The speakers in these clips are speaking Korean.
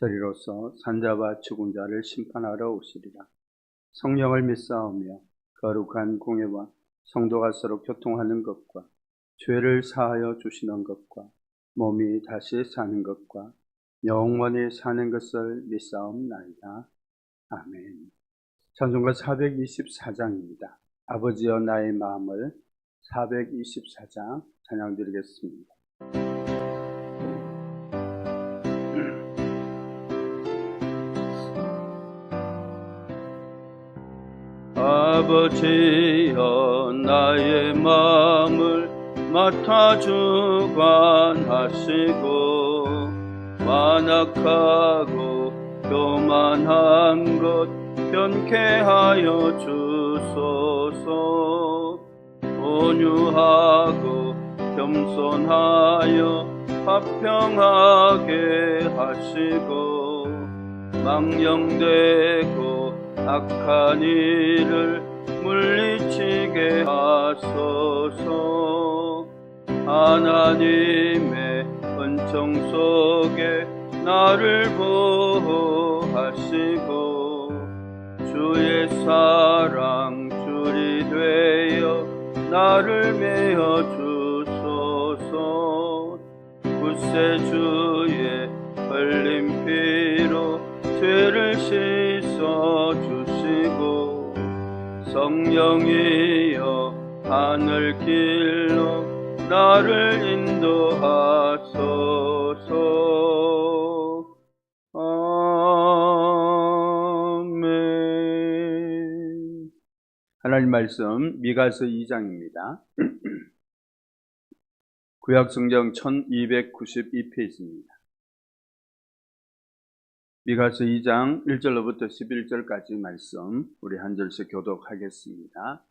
저리로서 산자와 죽은 자를 심판하러 오시리라. 성령을 믿사오며 거룩한 공예와 성도가 서로 교통하는 것과 죄를 사하여 주시는 것과 몸이 다시 사는 것과 영원히 사는 것을 믿사옵나이다. 아멘. 찬송가 424장입니다. 아버지여 나의 마음을 424장 찬양 드리겠습니다. 아버지여 나의 마음을 맡아 주관하시고 완악하고 교만한 것 변케 하여 주소서. 온유하고 겸손하여 화평하게 하시고 망령되고 악한 일을 물리치게 하소서. 하나님의 은총 속에 나를 보호하시고 주의 사랑 줄이 되어 나를 메어 주소서. 구세주의 흘린 피로 죄 성령이여 하늘 길로 나를 인도하소서 아멘 하나님 말씀 미가서 2장입니다. 구약 성경 1292페이지입니다. 미가서 2장 1절로부터 11절까지 말씀 우리 한 절씩 교독하겠습니다.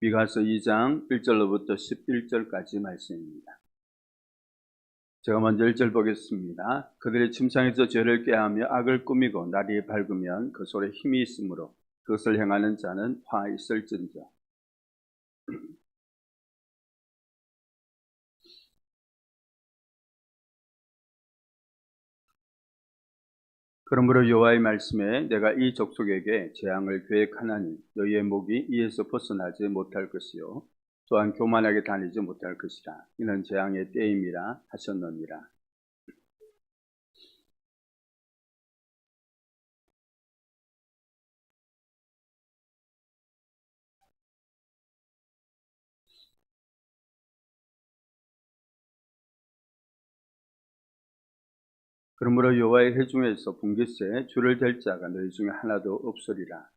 미가서 2장 1절로부터 11절까지 말씀입니다. 제가 먼저 1절 보겠습니다. 그들의 침상에서 죄를 꾀하며 악을 꾸미고 날이 밝으면 그 손에 힘이 있으므로 그것을 행하는 자는 화 있을진저. 그러므로 여호와의 말씀에 내가 이 족속에게 재앙을 계획하나니 너희의 목이 이에서 벗어나지 못할 것이요 또한 교만하게 다니지 못할 것이라. 이는 재앙의 때임이라 하셨느니라 그러므로 여호와의 회 중에서 분깃에 줄을 댈 자가 너희 중에 하나도 없으리라.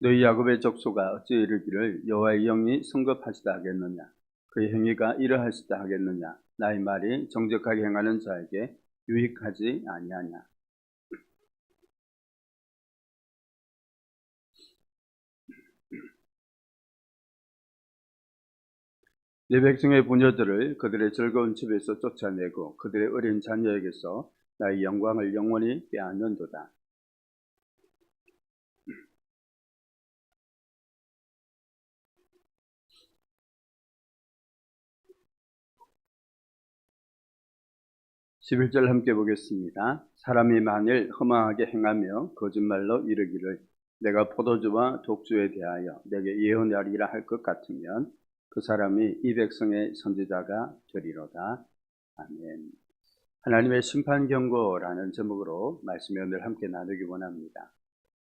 너희 야곱의 족소가 어찌 이르기를 여호와의 영이 성급하시다 하겠느냐? 그의 행위가 이러하시다 하겠느냐? 나의 말이 정직하게 행하는 자에게 유익하지 아니하냐? 내 백성의 부녀들을 그들의 즐거운 집에서 쫓아내고 그들의 어린 자녀에게서 나의 영광을 영원히 빼앗는도다. (11절) 함께 보겠습니다. 사람이 만일 허망하게 행하며 거짓말로 이르기를 내가 포도주와 독주에 대하여 내게 예언하리라 할 것 같으면 그 사람이 이 백성의 선지자가 되리로다. 아멘. 하나님의 심판 경고라는 제목으로 말씀을 오늘 함께 나누기 원합니다.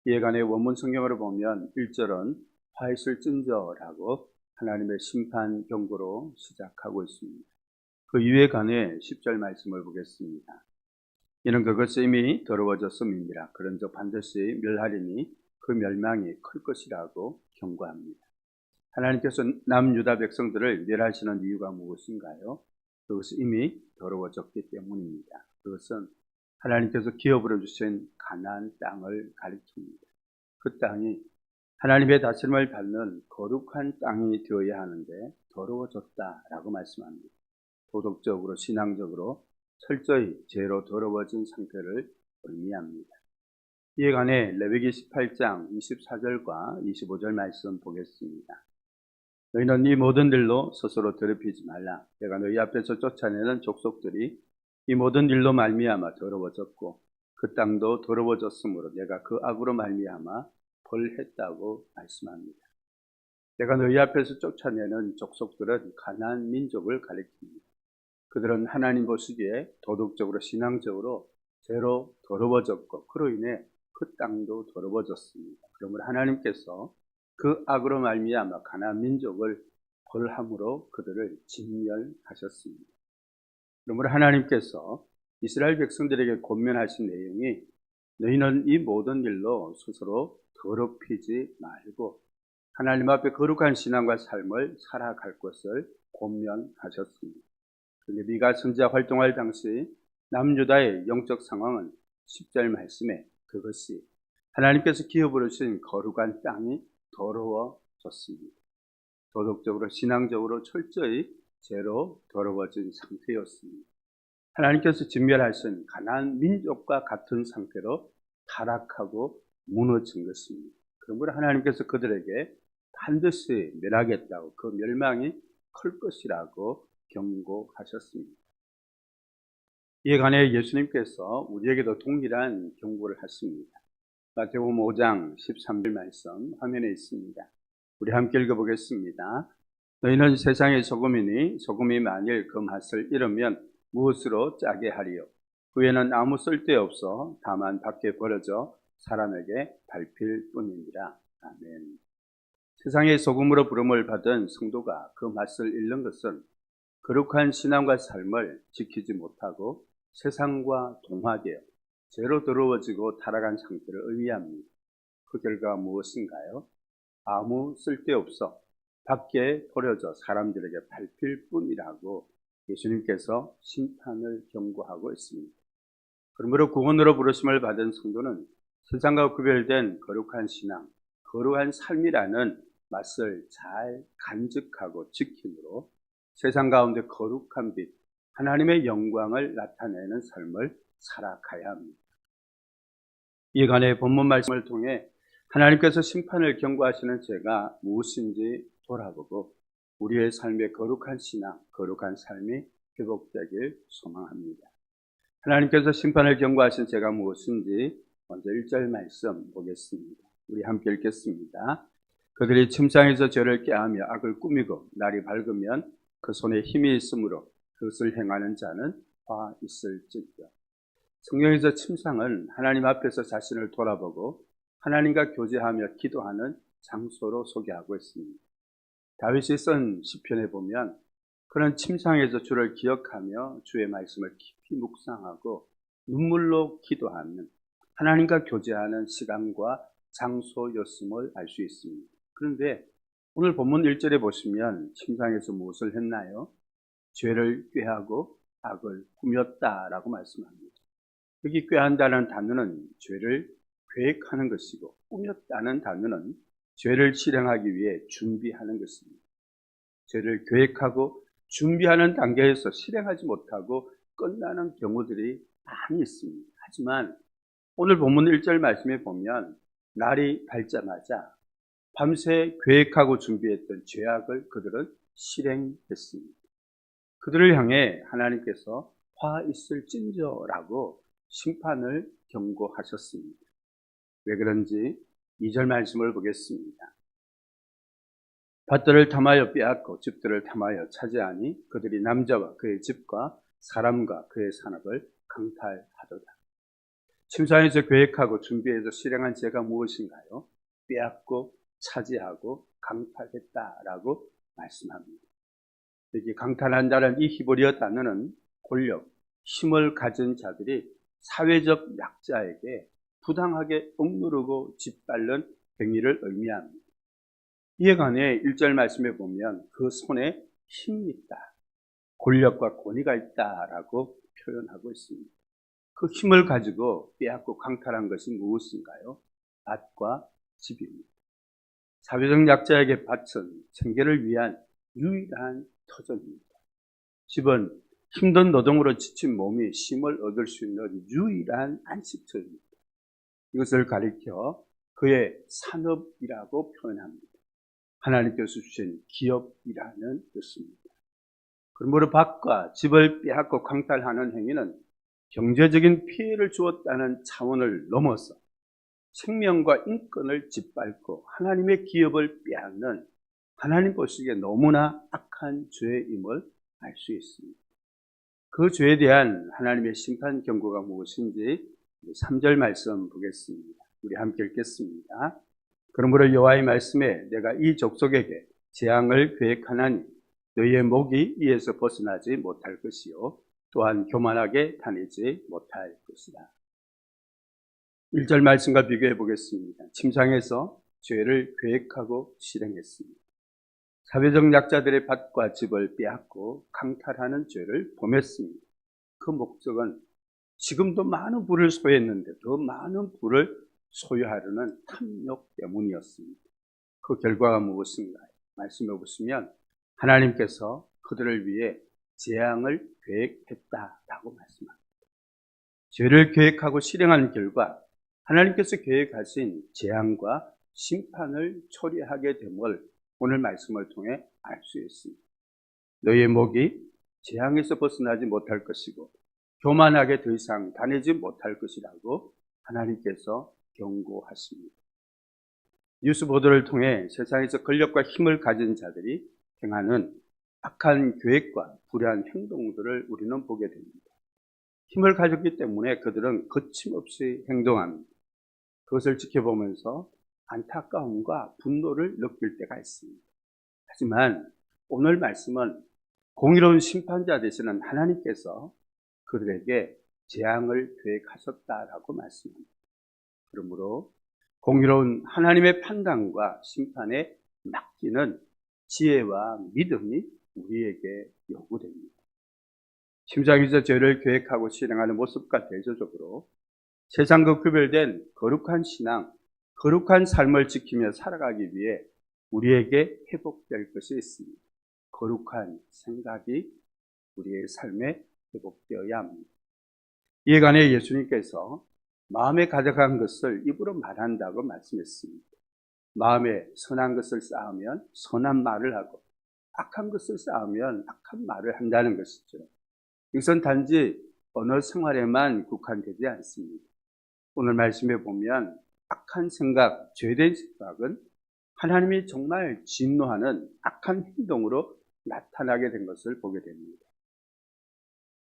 이에 관해 원문 성경으로 보면 1절은 화 있을 찐저라고 하나님의 심판 경고로 시작하고 있습니다. 그 이에 관해 10절 말씀을 보겠습니다. 이는 그것이 이미 더러워졌음이니라. 그런즉 반드시 멸하리니 그 멸망이 클 것이라고 경고합니다. 하나님께서 남유다 백성들을 멸하시는 이유가 무엇인가요? 그것은 이미 더러워졌기 때문입니다. 그것은 하나님께서 기업으로 주신 가나안 땅을 가리킵니다. 그 땅이 하나님의 다스림을 받는 거룩한 땅이 되어야 하는데 더러워졌다라고 말씀합니다. 도덕적으로 신앙적으로 철저히 죄로 더러워진 상태를 의미합니다. 이에 관해 레위기 18장 24절과 25절 말씀 보겠습니다. 너희는 이 모든 일로 스스로 더럽히지 말라. 내가 너희 앞에서 쫓아내는 족속들이 이 모든 일로 말미암아 더러워졌고 그 땅도 더러워졌으므로 내가 그 악으로 말미암아 벌했다고 말씀합니다. 내가 너희 앞에서 쫓아내는 족속들은 가나안 민족을 가리킵니다. 그들은 하나님 보시기에 도덕적으로 신앙적으로 죄로 더러워졌고 그로 인해 그 땅도 더러워졌습니다. 그러므로 하나님께서 그 악으로 말미암아 가나안 민족을 벌함으로 그들을 진멸하셨습니다. 그러므로 하나님께서 이스라엘 백성들에게 권면하신 내용이 너희는 이 모든 일로 스스로 더럽히지 말고 하나님 앞에 거룩한 신앙과 삶을 살아갈 것을 권면하셨습니다. 그런데 미가 선지자 활동할 당시 남유다의 영적 상황은 10절 말씀에 그것이 하나님께서 기업으로 주신 거룩한 땅이 더러워졌습니다. 도덕적으로 신앙적으로 철저히 죄로 더러워진 상태였습니다. 하나님께서 진멸하신 가나안 민족과 같은 상태로 타락하고 무너진 것입니다. 그러므로 하나님께서 그들에게 반드시 멸하겠다고 그 멸망이 클 것이라고 경고하셨습니다. 이에 관해 예수님께서 우리에게도 동일한 경고를 하십니다. 마태복음 5장 13절 말씀 화면에 있습니다. 우리 함께 읽어보겠습니다. 너희는 세상의 소금이니 소금이 만일 그 맛을 잃으면 무엇으로 짜게 하리요? 후에는 아무 쓸데없어 다만 밖에 버려져 사람에게 밟힐 뿐이니라. 아멘. 세상의 소금으로 부름을 받은 성도가 그 맛을 잃는 것은 거룩한 신앙과 삶을 지키지 못하고 세상과 동화되어 죄로 더러워지고 타락한 상태를 의미합니다. 그 결과가 무엇인가요? 아무 쓸데없어 밖에 버려져 사람들에게 밟힐 뿐이라고 예수님께서 심판을 경고하고 있습니다. 그러므로 구원으로 부르심을 받은 성도는 세상과 구별된 거룩한 신앙, 거룩한 삶이라는 맛을 잘 간직하고 지킴으로 세상 가운데 거룩한 빛, 하나님의 영광을 나타내는 삶을 살아가야 합니다. 이간의 본문 말씀을 통해 하나님께서 심판을 경고하시는 죄가 무엇인지 돌아보고 우리의 삶의 거룩한 신앙, 거룩한 삶이 회복되길 소망합니다. 하나님께서 심판을 경고하신 죄가 무엇인지 먼저 1절 말씀 보겠습니다. 우리 함께 읽겠습니다. 그들이 침상에서 죄를 깨하며 악을 꾸미고 날이 밝으면 그 손에 힘이 있으므로 그것을 행하는 자는 화 있을지니라. 성경에서 침상은 하나님 앞에서 자신을 돌아보고 하나님과 교제하며 기도하는 장소로 소개하고 있습니다. 다윗이 쓴 시편에 보면 그런 침상에서 주를 기억하며 주의 말씀을 깊이 묵상하고 눈물로 기도하는 하나님과 교제하는 시간과 장소였음을 알 수 있습니다. 그런데 오늘 본문 1절에 보시면 침상에서 무엇을 했나요? 죄를 꾀하고 악을 꾸몄다라고 말씀합니다. 여기 꾀한다는 단어는 죄를 계획하는 것이고 꾸몄다는 단어는 죄를 실행하기 위해 준비하는 것입니다. 죄를 계획하고 준비하는 단계에서 실행하지 못하고 끝나는 경우들이 많이 있습니다. 하지만 오늘 본문 1절 말씀에 보면 날이 밝자마자 밤새 계획하고 준비했던 죄악을 그들은 실행했습니다. 그들을 향해 하나님께서 화 있을 찐저라고 심판을 경고하셨습니다. 왜 그런지 2절 말씀을 보겠습니다. 밭들을 탐하여 빼앗고 집들을 탐하여 차지하니 그들이 남자와 그의 집과 사람과 그의 산업을 강탈하도다. 침상에서 계획하고 준비해서 실행한 죄가 무엇인가요? 빼앗고 차지하고 강탈했다라고 말씀합니다. 여기 강탈한다는 이 히브리어 단어는 권력, 힘을 가진 자들이 사회적 약자에게 부당하게 억누르고 짓밟는 행위를 의미합니다. 이에 관해 1절 말씀에 보면 그 손에 힘이 있다. 권력과 권위가 있다라고 표현하고 있습니다. 그 힘을 가지고 빼앗고 강탈한 것이 무엇인가요? 밭과 집입니다. 사회적 약자에게 밭은 생계를 위한 유일한 터전입니다. 집은 힘든 노동으로 지친 몸이 쉼을 얻을 수 있는 유일한 안식처입니다. 이것을 가리켜 그의 산업이라고 표현합니다. 하나님께서 주신 기업이라는 뜻입니다. 그러므로 밭과 집을 빼앗고 강탈하는 행위는 경제적인 피해를 주었다는 차원을 넘어서 생명과 인권을 짓밟고 하나님의 기업을 빼앗는 하나님 보시기에 너무나 악한 죄임을 알 수 있습니다. 그 죄에 대한 하나님의 심판 경고가 무엇인지 3절 말씀 보겠습니다. 우리 함께 읽겠습니다. 그러므로 여호와의 말씀에 내가 이 족속에게 재앙을 계획하나니 너희의 목이 이에서 벗어나지 못할 것이요 또한 교만하게 다니지 못할 것이다. 1절 말씀과 비교해 보겠습니다. 침상에서 죄를 계획하고 실행했습니다. 사회적 약자들의 밭과 집을 빼앗고 강탈하는 죄를 범했습니다. 그 목적은 지금도 많은 부를 소유했는데 더 많은 부를 소유하려는 탐욕 때문이었습니다. 그 결과가 무엇인가요? 말씀해 보시면 하나님께서 그들을 위해 재앙을 계획했다라고 말씀합니다. 죄를 계획하고 실행하는 결과 하나님께서 계획하신 재앙과 심판을 처리하게 됨을 오늘 말씀을 통해 알 수 있습니다. 너희의 목이 재앙에서 벗어나지 못할 것이고 교만하게 더 이상 다니지 못할 것이라고 하나님께서 경고하십니다. 뉴스 보도를 통해 세상에서 권력과 힘을 가진 자들이 행하는 악한 계획과 불의한 행동들을 우리는 보게 됩니다. 힘을 가졌기 때문에 그들은 거침없이 행동합니다. 그것을 지켜보면서 안타까움과 분노를 느낄 때가 있습니다. 하지만 오늘 말씀은 공의로운 심판자 되시는 하나님께서 그들에게 재앙을 계획하셨다라고 말씀합니다. 그러므로 공의로운 하나님의 판단과 심판에 맡기는 지혜와 믿음이 우리에게 요구됩니다. 심장에서 죄를 계획하고 실행하는 모습과 대조적으로 세상과 구별된 거룩한 신앙, 거룩한 삶을 지키며 살아가기 위해 우리에게 회복될 것이 있습니다. 거룩한 생각이 우리의 삶에 회복되어야 합니다. 이에 관해 예수님께서 마음에 가져간 것을 입으로 말한다고 말씀했습니다. 마음에 선한 것을 쌓으면 선한 말을 하고 악한 것을 쌓으면 악한 말을 한다는 것이죠. 이것은 단지 언어 생활에만 국한되지 않습니다. 오늘 말씀에 보면 악한 생각, 죄된 생각은 하나님이 정말 진노하는 악한 행동으로 나타나게 된 것을 보게 됩니다.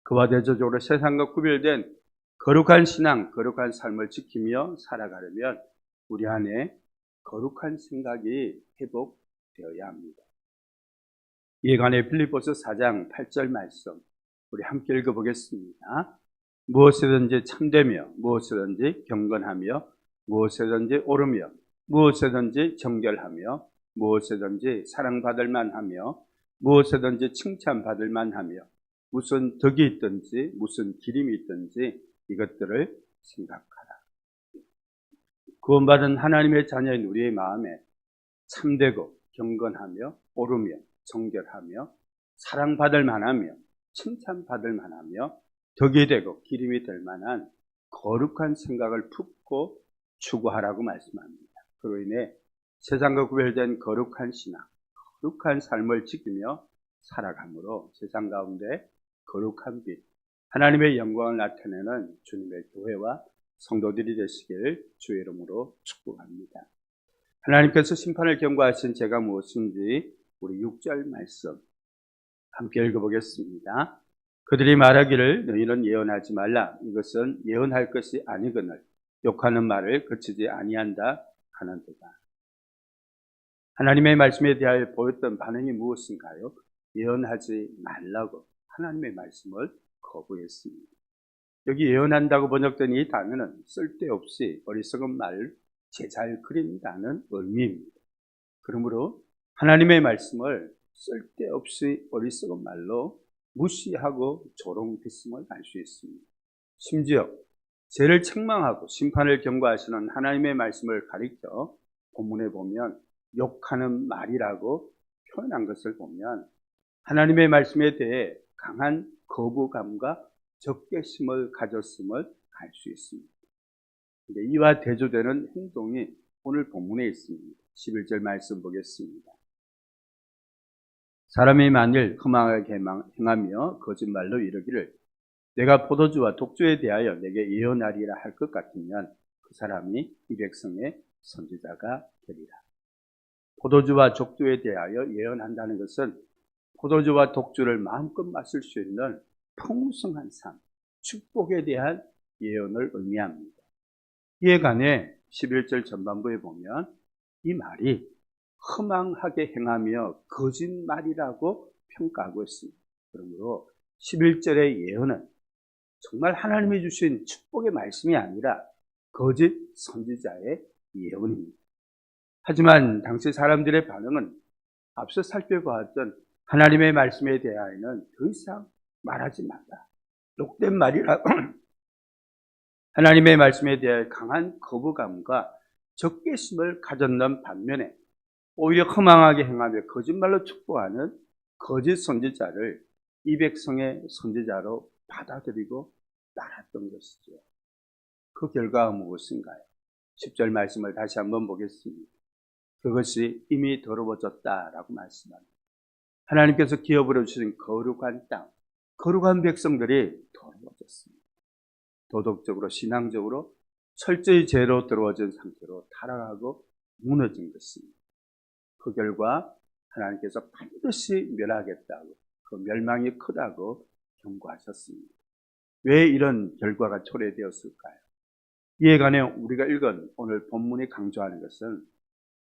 그와 대조적으로 세상과 구별된 거룩한 신앙, 거룩한 삶을 지키며 살아가려면 우리 안에 거룩한 생각이 회복되어야 합니다. 이에 관해 필리포스 4장 8절 말씀 우리 함께 읽어보겠습니다. 무엇이든지 참되며 무엇이든지 경건하며 무엇이든지 옳으며 무엇이든지 정결하며 무엇이든지 사랑받을 만하며 무엇이든지 칭찬받을 만하며 무슨 덕이 있든지 무슨 기림이 있든지 이것들을 생각하라. 구원받은 하나님의 자녀인 우리의 마음에 참되고 경건하며 옳으며 정결하며 사랑받을 만하며 칭찬받을 만하며 덕이 되고 기름이 될 만한 거룩한 생각을 품고 추구하라고 말씀합니다. 그로 인해 세상과 구별된 거룩한 신앙, 거룩한 삶을 지키며 살아감으로 세상 가운데 거룩한 빛, 하나님의 영광을 나타내는 주님의 교회와 성도들이 되시길 주의 이름으로 축복합니다. 하나님께서 심판을 경고하신 제가 무엇인지 우리 6절 말씀 함께 읽어보겠습니다. 그들이 말하기를 너희는 예언하지 말라. 이것은 예언할 것이 아니거늘 욕하는 말을 그치지 아니한다 하는도다. 하나님의 말씀에 대하여 보였던 반응이 무엇인가요? 예언하지 말라고 하나님의 말씀을 거부했습니다. 여기 예언한다고 번역된 이 단어는 쓸데없이 어리석은 말, 제잘 그린다는 의미입니다. 그러므로 하나님의 말씀을 쓸데없이 어리석은 말로 무시하고 조롱했음을 알 수 있습니다. 심지어 죄를 책망하고 심판을 경고하시는 하나님의 말씀을 가리켜 본문에 보면 욕하는 말이라고 표현한 것을 보면 하나님의 말씀에 대해 강한 거부감과 적개심을 가졌음을 알 수 있습니다. 근데 이와 대조되는 행동이 오늘 본문에 있습니다. 11절 말씀 보겠습니다. 사람이 만일 흠하게 행하며 거짓말로 이르기를 내가 포도주와 독주에 대하여 내게 예언하리라 할 것 같으면 그 사람이 이 백성의 선지자가 되리라. 포도주와 독주에 대하여 예언한다는 것은 포도주와 독주를 마음껏 마실 수 있는 풍성한 삶, 축복에 대한 예언을 의미합니다. 이에 관해 11절 전반부에 보면 이 말이 허망하게 행하며 거짓말이라고 평가하고 있습니다. 그러므로 11절의 예언은 정말 하나님이 주신 축복의 말씀이 아니라 거짓 선지자의 예언입니다. 하지만 당시 사람들의 반응은 앞서 살펴보았던 하나님의 말씀에 대하여는 더 이상 말하지 말라. 욕된 말이라 하나님의 말씀에 대해 강한 거부감과 적개심을 가졌는 반면에 오히려 허망하게 행하며 거짓말로 축복하는 거짓 선지자를 이 백성의 선지자로 받아들이고 따랐던 것이죠. 그 결과가 무엇인가요? 10절 말씀을 다시 한번 보겠습니다. 그것이 이미 더러워졌다라고 말씀합니다. 하나님께서 기업으로 주신 거룩한 땅, 거룩한 백성들이 더러워졌습니다. 도덕적으로, 신앙적으로 철저히 죄로 들어워진 상태로 타락하고 무너진 것입니다. 그 결과 하나님께서 반드시 멸하겠다고, 그 멸망이 크다고 경고하셨습니다. 왜 이런 결과가 초래되었을까요? 이에 관해 우리가 읽은 오늘 본문이 강조하는 것은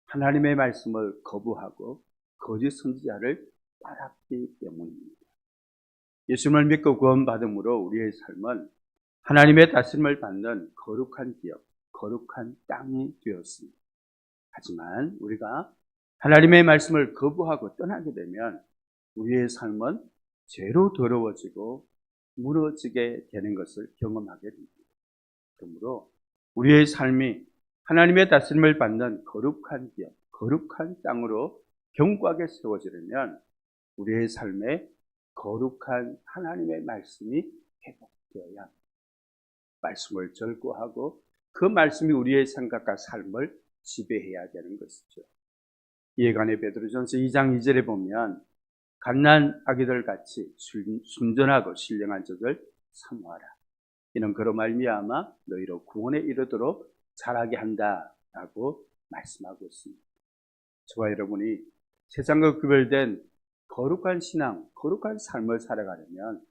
하나님의 말씀을 거부하고 거짓 선지자를 따랐기 때문입니다. 예수님을 믿고 구원받음으로 우리의 삶은 하나님의 다스림을 받는 거룩한 기업, 거룩한 땅이 되었습니다. 하지만 우리가 하나님의 말씀을 거부하고 떠나게 되면 우리의 삶은 죄로 더러워지고 무너지게 되는 것을 경험하게 됩니다. 그러므로 우리의 삶이 하나님의 다스림을 받는 거룩한 기업, 거룩한 땅으로 견고하게 세워지려면 우리의 삶에 거룩한 하나님의 말씀이 회복되어야. 말씀을 절구하고 그 말씀이 우리의 생각과 삶을 지배해야 되는 것이죠. 이해관의 베드로전서 2장 2절에 보면 갓난 아기들 같이 순전하고 신령한 적을 사모하라. 이는 그로 말미암아 너희로 구원에 이르도록 자라게 한다라고 말씀하고 있습니다. 저와 여러분이 세상과 구별된 거룩한 신앙, 거룩한 삶을 살아가려면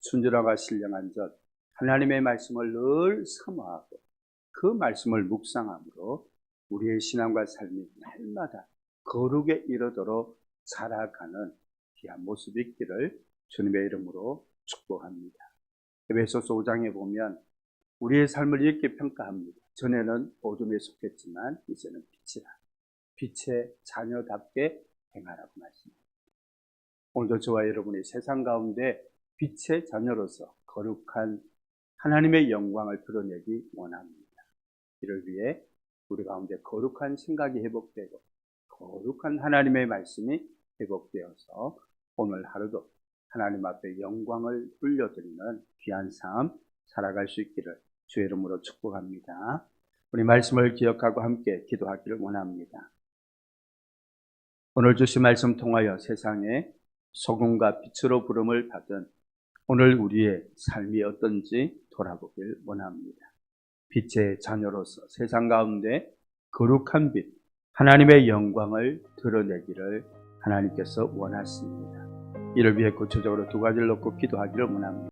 순전하고 신령한 적, 하나님의 말씀을 늘 사모하고 그 말씀을 묵상함으로 우리의 신앙과 삶이 날마다 거룩에 이르도록 살아가는 귀한 모습이 있기를 주님의 이름으로 축복합니다. 에베소서 5장에 보면 우리의 삶을 이렇게 평가합니다. 전에는 어둠에 속했지만 이제는 빛이라. 빛의 자녀답게 행하라고 말씀합니다. 오늘도 저와 여러분이 세상 가운데 빛의 자녀로서 거룩한 하나님의 영광을 드러내기 원합니다. 이를 위해 우리 가운데 거룩한 생각이 회복되고 거룩한 하나님의 말씀이 회복되어서 오늘 하루도 하나님 앞에 영광을 돌려드리는 귀한 삶 살아갈 수 있기를 주의 이름으로 축복합니다. 우리 말씀을 기억하고 함께 기도하기를 원합니다. 오늘 주신 말씀 통하여 세상에 소금과 빛으로 부름을 받은 오늘 우리의 삶이 어떤지 돌아보길 원합니다. 빛의 자녀로서 세상 가운데 거룩한 빛, 하나님의 영광을 드러내기를 하나님께서 원하십니다. 이를 위해 구체적으로 두 가지를 놓고 기도하기를 원합니다.